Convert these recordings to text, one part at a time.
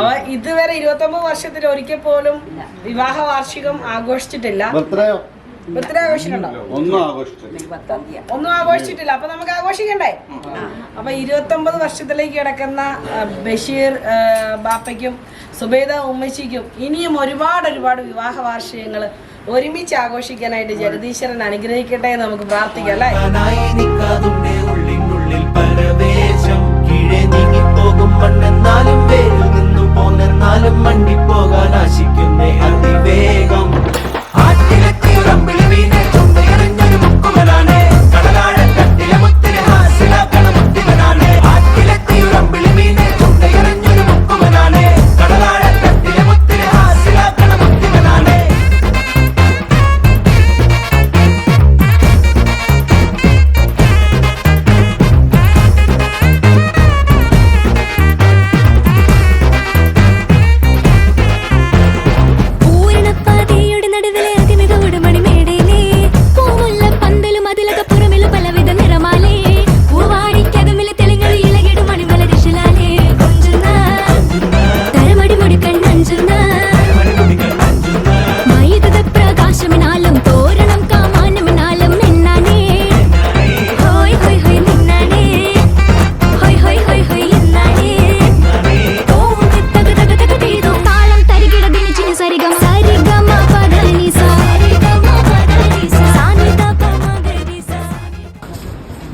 അവ ഇതുവരെ ഇരുപത്തി ഒമ്പത് വർഷത്തിൽ ഒരിക്കൽ പോലും വിവാഹ വാർഷികം ആഘോഷിച്ചിട്ടില്ല. ബർത്ത്ഡേ ഒന്നും ആഘോഷിച്ചിട്ടില്ല. അപ്പൊ നമുക്ക് ആഘോഷിക്കണ്ടേ? അപ്പൊ ഇരുപത്തി ഒമ്പത് വർഷത്തിലേക്ക് കിടക്കുന്ന ബഷീർ ബാപ്പയ്ക്കും സുബേദ ഉമ്മച്ചിക്കും ഇനിയും ഒരുപാട് ഒരുപാട് വിവാഹ വാർഷികങ്ങൾ ഒരുമിച്ച് ആഘോഷിക്കാനായിട്ട് ജഗദീശ്വരൻ അനുഗ്രഹിക്കട്ടെ എന്ന് നമുക്ക് പ്രാർത്ഥിക്കാം അല്ലേ? People. പലവിധ നിറമാലേ. പൂവാടിക്കകമിൽ തെളിങ്ങൾ ഇളകിടും മണിമല ദിശലാലേ. കൊഞ്ചുന്ന തരമടി മുടുക്കൻ നഞ്ചുന്ന വൈദ്യുത പ്രകാശമിനാലും തോരണം കാമാനമിനാലും എന്നാനേ ഹോയ് ഹോയ് ഹോയ് നിന്നാനേ ഹോയ് ഹോയ് ഹോയ് ഹോയ് എന്നാനേ ഓം തക തക തക തീതോ. താളം ദിനിച്ചിനി സരിഗം സരിഗമ. സരിഗമ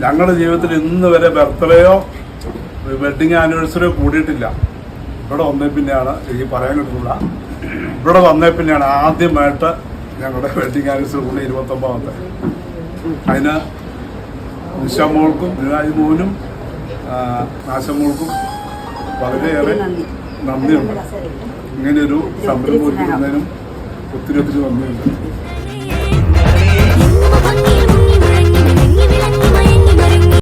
ഞങ്ങളുടെ ജീവിതത്തിൽ ഇന്ന് വരെ ബർത്ത്ഡേയോ വെഡിങ് ആനിവേഴ്സറിയോ കൂടിയിട്ടില്ല. ഇവിടെ വന്നേ പിന്നെയാണ് എനിക്ക് പറയാൻ കിട്ടുന്നില്ല ഇവിടെ വന്നേ പിന്നെയാണ് ആദ്യമായിട്ട് ഞങ്ങളുടെ വെഡിങ് ആനിവേഴ്സറി കൂടി ഇരുപത്തൊമ്പതാമത്തെ. അതിന് നിഷമോൾക്കും രാജ്മോഹനും നാശമോൾക്കും വളരെയേറെ നന്ദിയുണ്ട്. ഇങ്ങനെയൊരു സംരംഭം ഒരുക്കുന്നതിനും ഒത്തിരി ഒത്തിരി നന്ദിയുണ്ട്.